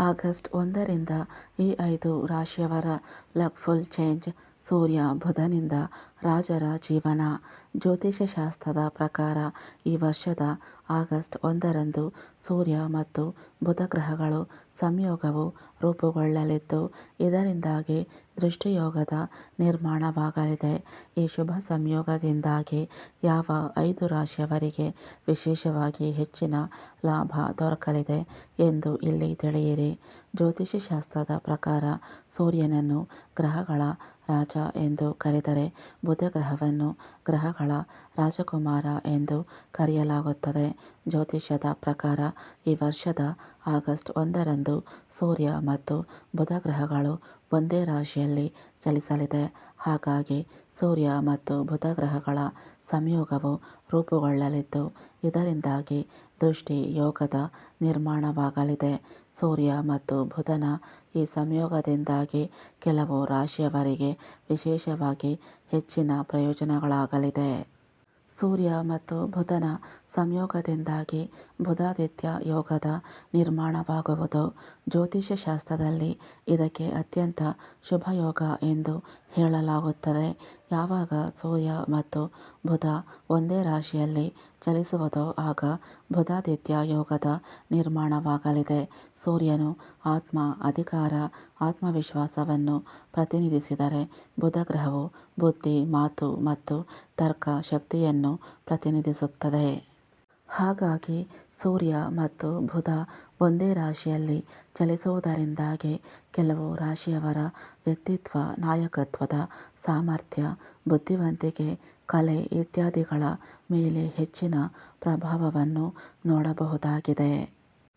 August ಒಂದರಿಂದ ಈ ಐದು ರಾಶಿಯವರ ಲಕ್ ಫುಲ್ ಚೇಂಜ್. ಸೂರ್ಯ ಬುಧನಿಂದ ರಾಜರ ಜೀವನ. ಜ್ಯೋತಿಷ್ಯಶಾಸ್ತ್ರದ ಪ್ರಕಾರ ಈ ವರ್ಷದ ಆಗಸ್ಟ್ ಒಂದರಂದು ಸೂರ್ಯ ಮತ್ತು ಬುಧ ಗ್ರಹಗಳು ಸಂಯೋಗವು ರೂಪುಗೊಳ್ಳಲಿದ್ದು, ಇದರಿಂದಾಗಿ ದೃಷ್ಟಿಯೋಗದ ನಿರ್ಮಾಣವಾಗಲಿದೆ. ಈ ಶುಭ ಸಂಯೋಗದಿಂದಾಗಿ ಯಾವ ಐದು ರಾಶಿಯವರಿಗೆ ವಿಶೇಷವಾಗಿ ಹೆಚ್ಚಿನ ಲಾಭ ದೊರಕಲಿದೆ ಎಂದು ಇಲ್ಲಿ ತಿಳಿಯಿರಿ. ಜ್ಯೋತಿಷ್ಯಶಾಸ್ತ್ರದ ಪ್ರಕಾರ ಸೂರ್ಯನನ್ನು ಗ್ರಹಗಳ ರಾಜ ಎಂದು ಕರೆದರೆ ಬುಧ ಗ್ರಹವನ್ನು ಗ್ರಹಗಳ ರಾಜಕುಮಾರ ಎಂದು ಕರೆಯಲಾಗುತ್ತದೆ. ಜ್ಯೋತಿಷ್ಯದ ಪ್ರಕಾರ ಈ ವರ್ಷದ ಆಗಸ್ಟ್ ಒಂದರಂದು ಸೂರ್ಯ ಮತ್ತು ಬುಧ ಗ್ರಹಗಳು ಒಂದೇ ರಾಶಿಯಲ್ಲಿ ಚಲಿಸಲಿದೆ. ಹಾಗಾಗಿ ಸೂರ್ಯ ಮತ್ತು ಬುಧ ಗ್ರಹಗಳ ಸಂಯೋಗವು ರೂಪುಗೊಳ್ಳಲಿದ್ದು, ಇದರಿಂದಾಗಿ ದೃಷ್ಟಿ ಯೋಗದ ನಿರ್ಮಾಣವಾಗಲಿದೆ. ಸೂರ್ಯ ಮತ್ತು ಬುಧನ ಈ ಸಂಯೋಗದಿಂದಾಗಿ ಕೆಲವು ರಾಶಿಯವರಿಗೆ ವಿಶೇಷವಾಗಿ ಹೆಚ್ಚಿನ ಪ್ರಯೋಜನಗಳಾಗಲಿದೆ. ಸೂರ್ಯ ಮತ್ತು ಬುಧನ ಸಂಯೋಗದಿಂದಾಗಿ ಬುಧಾದಿತ್ಯ ಯೋಗದ ನಿರ್ಮಾಣವಾಗುವುದು. ಜ್ಯೋತಿಷ್ಯ ಶಾಸ್ತ್ರದಲ್ಲಿ ಇದಕ್ಕೆ ಅತ್ಯಂತ ಶುಭಯೋಗ ಎಂದು ಹೇಳಲಾಗುತ್ತದೆ. ಯಾವಾಗ ಸೂರ್ಯ ಮತ್ತು ಬುಧ ಒಂದೇ ರಾಶಿಯಲ್ಲಿ ಚಲಿಸುವುದೋ ಆಗ ಬುಧಾದಿತ್ಯ ಯೋಗದ ನಿರ್ಮಾಣವಾಗಲಿದೆ. ಸೂರ್ಯನು ಆತ್ಮ ಅಧಿಕಾರ, ಆತ್ಮವಿಶ್ವಾಸವನ್ನು ಪ್ರತಿನಿಧಿಸಿದರೆ ಬುಧ ಗ್ರಹವು ಬುದ್ಧಿ, ಮಾತು ಮತ್ತು ತರ್ಕ ಶಕ್ತಿಯನ್ನು ಪ್ರತಿನಿಧಿಸುತ್ತದೆ. ಹಾಗಾಗಿ ಸೂರ್ಯ ಮತ್ತು ಬುಧ ಒಂದೇ ರಾಶಿಯಲ್ಲಿ ಚಲಿಸುವುದರಿಂದಾಗಿ ಕೆಲವು ರಾಶಿಯವರ ವ್ಯಕ್ತಿತ್ವ, ನಾಯಕತ್ವದ ಸಾಮರ್ಥ್ಯ, ಬುದ್ಧಿವಂತಿಕೆ, ಕಲೆ ಇತ್ಯಾದಿಗಳ ಮೇಲೆ ಹೆಚ್ಚಿನ ಪ್ರಭಾವವನ್ನು ನೋಡಬಹುದಾಗಿದೆ.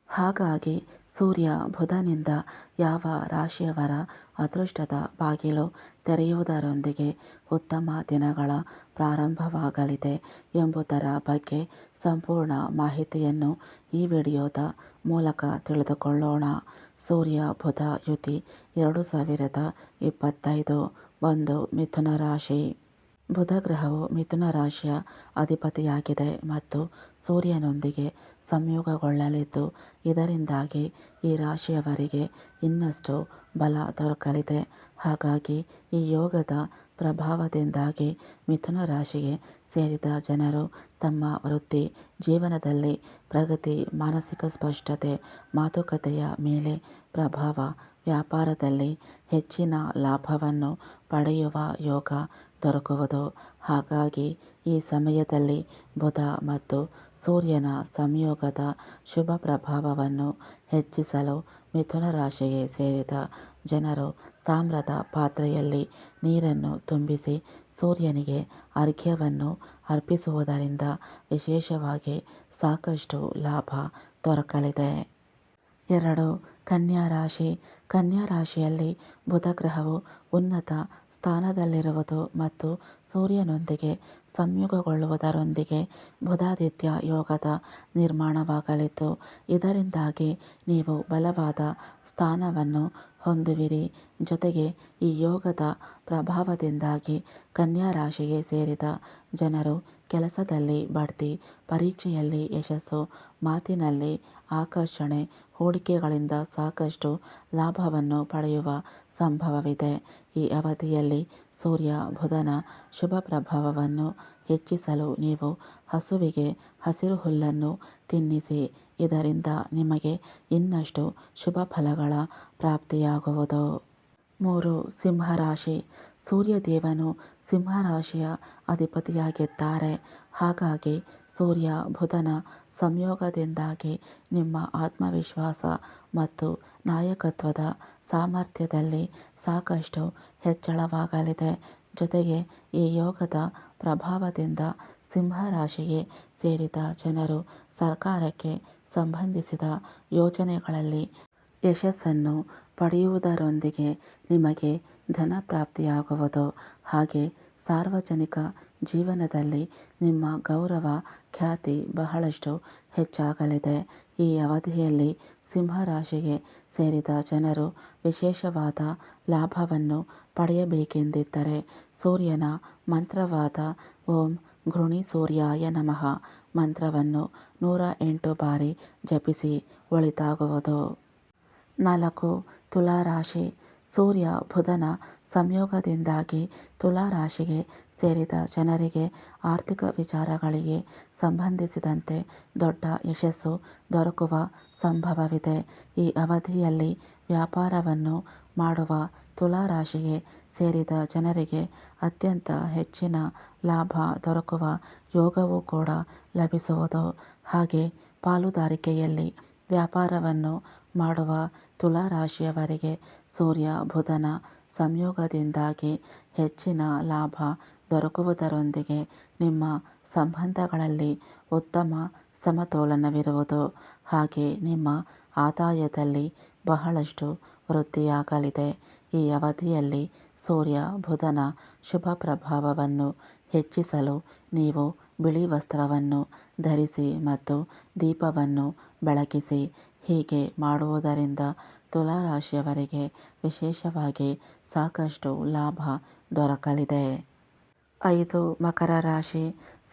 ಹಾಗಾಗಿ ಸೂರ್ಯ ಬುಧನಿಂದ ಯಾವ ರಾಶಿಯವರ ಅದೃಷ್ಟದ ಬಾಗಿಲು ತೆರೆಯುವುದರೊಂದಿಗೆ ಉತ್ತಮ ದಿನಗಳ ಪ್ರಾರಂಭವಾಗಲಿದೆ ಎಂಬುದರ ಬಗ್ಗೆ ಸಂಪೂರ್ಣ ಮಾಹಿತಿಯನ್ನು ಈ ವಿಡಿಯೋದ ಮೂಲಕ ತಿಳಿದುಕೊಳ್ಳೋಣ. ಸೂರ್ಯ ಬುಧ ಯುತಿ ಎರಡು ಸಾವಿರದ ಇಪ್ಪತ್ತೈದು ಒಂದು ಮಿಥುನ ರಾಶಿ. ಬುಧ ಗ್ರಹವು ಮಿಥುನ ರಾಶಿಯ ಅಧಿಪತಿಯಾಗಿದೆ ಮತ್ತು ಸೂರ್ಯನೊಂದಿಗೆ ಸಂಯೋಗಗೊಳ್ಳಲಿದ್ದು. ಇದರಿಂದಾಗಿ ಈ ರಾಶಿಯವರಿಗೆ ಇನ್ನಷ್ಟು ಬಲ ದೊರಕಲಿದೆ. ಹಾಗಾಗಿ ಈ ಯೋಗದ ಪ್ರಭಾವದಿಂದಾಗಿ ಮಿಥುನ ರಾಶಿಗೆ ಸೇರಿದ ಜನರು ತಮ್ಮ ವೃತ್ತಿ ಜೀವನದಲ್ಲಿ ಪ್ರಗತಿ, ಮಾನಸಿಕ ಸ್ಪಷ್ಟತೆ, ಮಾತುಕತೆಯ ಮೇಲೆ ಪ್ರಭಾವ, ವ್ಯಾಪಾರದಲ್ಲಿ ಹೆಚ್ಚಿನ ಲಾಭವನ್ನು ಪಡೆಯುವ ಯೋಗ ದೊರಕುವುದು. ಹಾಗಾಗಿ ಈ ಸಮಯದಲ್ಲಿ ಬುಧ ಮತ್ತು ಸೂರ್ಯನ ಸಂಯೋಗದ ಶುಭ ಪ್ರಭಾವವನ್ನು ಹೆಚ್ಚಿಸಲು ಮಿಥುನ ರಾಶಿಗೆ ಸೇರಿದ ಜನರು ತಾಮ್ರದ ಪಾತ್ರೆಯಲ್ಲಿ ನೀರನ್ನು ತುಂಬಿಸಿ ಸೂರ್ಯನಿಗೆ ಅರ್ಘ್ಯವನ್ನು ಅರ್ಪಿಸುವುದರಿಂದ ವಿಶೇಷವಾಗಿ ಸಾಕಷ್ಟು ಲಾಭ ದೊರಕಲಿದೆ. ಎರಡು, ಕನ್ಯಾ ರಾಶಿ. ಕನ್ಯಾ ರಾಶಿಯಲ್ಲಿ ಬುಧ ಗ್ರಹವು ಉನ್ನತ ಸ್ಥಾನದಲ್ಲಿರುವುದು ಮತ್ತು ಸೂರ್ಯನೊಂದಿಗೆ ಸಂಯೋಗಗೊಳ್ಳುವುದರೊಂದಿಗೆ ಬುಧಾದಿತ್ಯ ಯೋಗದ ನಿರ್ಮಾಣವಾಗಲಿದ್ದು, ಇದರಿಂದಾಗಿ ನೀವು ಬಲವಾದ ಸ್ಥಾನವನ್ನು ಹೊಂದುವಿರಿ. ಜೊತೆಗೆ ಈ ಯೋಗದ ಪ್ರಭಾವದಿಂದಾಗಿ ಕನ್ಯಾ ರಾಶಿಗೆ ಸೇರಿದ ಜನರು ಕೆಲಸದಲ್ಲಿ ಬಡ್ತಿ, ಪರೀಕ್ಷೆಯಲ್ಲಿ ಯಶಸ್ಸು, ಮಾತಿನಲ್ಲಿ ಆಕರ್ಷಣೆ, ಹೂಡಿಕೆಗಳಿಂದ ಸಾಕಷ್ಟು ಲಾಭವನ್ನು ಪಡೆಯುವ ಸಂಭವವಿದೆ. ಈ ಅವಧಿಯಲ್ಲಿ ಸೂರ್ಯ, ಬುಧನ ಶುಭ ಪ್ರಭಾವವನ್ನು ಹೆಚ್ಚಿಸಲು ನೀವು ಹಸುವಿಗೆ ಹಸಿರು ಹುಲ್ಲನ್ನು ತಿನ್ನಿಸಿ, ಇದರಿಂದ ನಿಮಗೆ ಇನ್ನಷ್ಟು ಶುಭ ಫಲಗಳ ಪ್ರಾಪ್ತಿಯಾಗುವುದು. ಮೂರು ಸಿಂಹರಾಶಿ. ಸೂರ್ಯದೇವನು ಸಿಂಹರಾಶಿಯ ಅಧಿಪತಿಯಾಗಿದ್ದಾರೆ. ಹಾಗಾಗಿ ಸೂರ್ಯ ಬುಧನ ಸಂಯೋಗದಿಂದಾಗಿ ನಿಮ್ಮ ಆತ್ಮವಿಶ್ವಾಸ ಮತ್ತು ನಾಯಕತ್ವದ ಸಾಮರ್ಥ್ಯದಲ್ಲಿ ಸಾಕಷ್ಟು ಹೆಚ್ಚಳವಾಗಲಿದೆ. ಜೊತೆಗೆ ಈ ಯೋಗದ ಪ್ರಭಾವದಿಂದ ಸಿಂಹರಾಶಿಗೆ ಸೇರಿದ ಜನರು ಸರ್ಕಾರಕ್ಕೆ ಸಂಬಂಧಿಸಿದ ಯೋಜನೆಗಳಲ್ಲಿ ಯಶಸ್ಸನ್ನು ಪಡೆಯುವುದರೊಂದಿಗೆ ನಿಮಗೆ ಧನ ಪ್ರಾಪ್ತಿಯಾಗುವುದು ಹಾಗೆ ಸಾರ್ವಜನಿಕ ಜೀವನದಲ್ಲಿ ನಿಮ್ಮ ಗೌರವ, ಖ್ಯಾತಿ ಬಹಳಷ್ಟು ಹೆಚ್ಚಾಗಲಿದೆ. ಈ ಅವಧಿಯಲ್ಲಿ ಸಿಂಹರಾಶಿಗೆ ಸೇರಿದ ಜನರು ವಿಶೇಷವಾದ ಲಾಭವನ್ನು ಪಡೆಯಬೇಕೆಂದಿದ್ದರೆ ಸೂರ್ಯನ ಮಂತ್ರವಾದ ಓಂ ಘೃಣಿ ಸೂರ್ಯಾಯ ನಮಃ ಮಂತ್ರವನ್ನು ನೂರ ಎಂಟು ಬಾರಿ ಜಪಿಸಿ ಒಳಿತಾಗುವುದು. ನಾಲ್ಕು ತುಲಾರಾಶಿ. ಸೂರ್ಯ ಬುಧನ ಸಂಯೋಗದಿಂದಾಗಿ ತುಲಾರಾಶಿಗೆ ಸೇರಿದ ಜನರಿಗೆ ಆರ್ಥಿಕ ವಿಚಾರಗಳಿಗೆ ಸಂಬಂಧಿಸಿದಂತೆ ದೊಡ್ಡ ಯಶಸ್ಸು ದೊರಕುವ ಸಂಭವವಿದೆ. ಈ ಅವಧಿಯಲ್ಲಿ ವ್ಯಾಪಾರವನ್ನು ಮಾಡುವ ತುಲಾರಾಶಿಗೆ ಸೇರಿದ ಜನರಿಗೆ ಅತ್ಯಂತ ಹೆಚ್ಚಿನ ಲಾಭ ದೊರಕುವ ಯೋಗವೂ ಕೂಡ ಲಭಿಸುವುದು. ಹಾಗೆ ಪಾಲುದಾರಿಕೆಯಲ್ಲಿ ವ್ಯಾಪಾರವನ್ನು ಮಾಡುವ ತುಲಾ ತುಲಾರಾಶಿಯವರಿಗೆ ಸೂರ್ಯ, ಬುಧನ ಸಂಯೋಗದಿಂದಾಗಿ ಹೆಚ್ಚಿನ ಲಾಭ ದೊರಕುವುದರೊಂದಿಗೆ ನಿಮ್ಮ ಸಂಬಂಧಗಳಲ್ಲಿ ಉತ್ತಮ ಸಮತೋಲನವಿರುವುದು. ಹಾಗೆ ನಿಮ್ಮ ಆದಾಯದಲ್ಲಿ ಬಹಳಷ್ಟು ವೃದ್ಧಿಯಾಗಲಿದೆ. ಈ ಅವಧಿಯಲ್ಲಿ ಸೂರ್ಯ, ಬುಧನ ಶುಭ ಪ್ರಭಾವವನ್ನು ಹೆಚ್ಚಿಸಲು ನೀವು ಬಿಳಿ ವಸ್ತ್ರವನ್ನು ಧರಿಸಿ ಮತ್ತು ದೀಪವನ್ನು ಬೆಳಗಿಸಿ ಹೀಗೆ ಮಾಡುವುದರಿಂದ ತುಲಾರಾಶಿಯವರಿಗೆ ವಿಶೇಷವಾಗಿ ಸಾಕಷ್ಟು ಲಾಭ ದೊರಕಲಿದೆ. ಐದು, ಮಕರ ರಾಶಿ.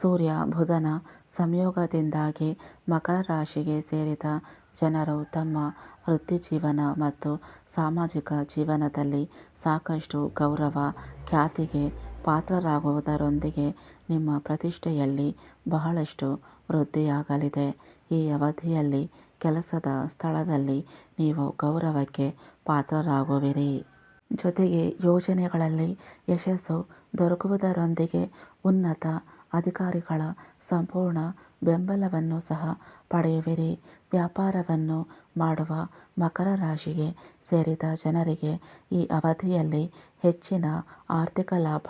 ಸೂರ್ಯ, ಬುಧನ ಸಂಯೋಗದಿಂದಾಗಿ ಮಕರ ರಾಶಿಗೆ ಸೇರಿದ ಜನರು ತಮ್ಮ ವೃತ್ತಿ ಜೀವನ ಮತ್ತು ಸಾಮಾಜಿಕ ಜೀವನದಲ್ಲಿ ಸಾಕಷ್ಟು ಗೌರವ, ಖ್ಯಾತಿಗೆ ಪಾತ್ರರಾಗುವುದರೊಂದಿಗೆ ನಿಮ್ಮ ಪ್ರತಿಷ್ಠೆಯಲ್ಲಿ ಬಹಳಷ್ಟು ವೃದ್ಧಿಯಾಗಲಿದೆ. ಈ ಅವಧಿಯಲ್ಲಿ ಕೆಲಸದ ಸ್ಥಳದಲ್ಲಿ ನೀವು ಗೌರವಕ್ಕೆ ಪಾತ್ರರಾಗುವಿರಿ. ಜೊತೆಗೆ ಯೋಜನೆಗಳಲ್ಲಿ ಯಶಸ್ಸು ದೊರಕುವುದರೊಂದಿಗೆ ಉನ್ನತ ಅಧಿಕಾರಿಗಳ ಸಂಪೂರ್ಣ ಬೆಂಬಲವನ್ನು ಸಹ ಪಡೆಯುವಿರಿ. ವ್ಯಾಪಾರವನ್ನು ಮಾಡುವ ಮಕರ ರಾಶಿಗೆ ಸೇರಿದ ಜನರಿಗೆ ಈ ಅವಧಿಯಲ್ಲಿ ಹೆಚ್ಚಿನ ಆರ್ಥಿಕ ಲಾಭ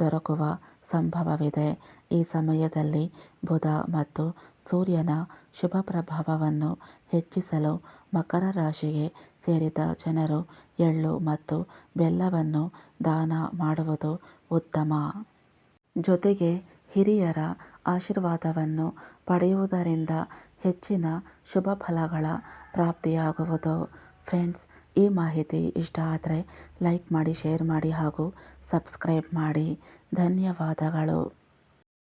ದೊರಕುವ ಸಂಭವವಿದೆ. ಈ ಸಮಯದಲ್ಲಿ ಬುಧ ಮತ್ತು ಸೂರ್ಯನ ಶುಭ ಪ್ರಭಾವವನ್ನು ಹೆಚ್ಚಿಸಲು ಮಕರ ರಾಶಿಗೆ ಸೇರಿದ ಜನರು ಎಳ್ಳು ಮತ್ತು ಬೆಲ್ಲವನ್ನು ದಾನ ಮಾಡುವುದು ಉತ್ತಮ. ಜೊತೆಗೆ ಹಿರಿಯರ ಆಶೀರ್ವಾದವನ್ನು ಪಡೆಯುವುದರಿಂದ ಹೆಚ್ಚಿನ ಶುಭ ಫಲಗಳ ಪ್ರಾಪ್ತಿಯಾಗುವುದು. ಫ್ರೆಂಡ್ಸ್, ಈ ಮಾಹಿತಿ ಇಷ್ಟ ಆದರೆ ಲೈಕ್ ಮಾಡಿ, ಶೇರ್ ಮಾಡಿ ಹಾಗೂ ಸಬ್ಸ್ಕ್ರೈಬ್ ಮಾಡಿ. ಧನ್ಯವಾದಗಳು.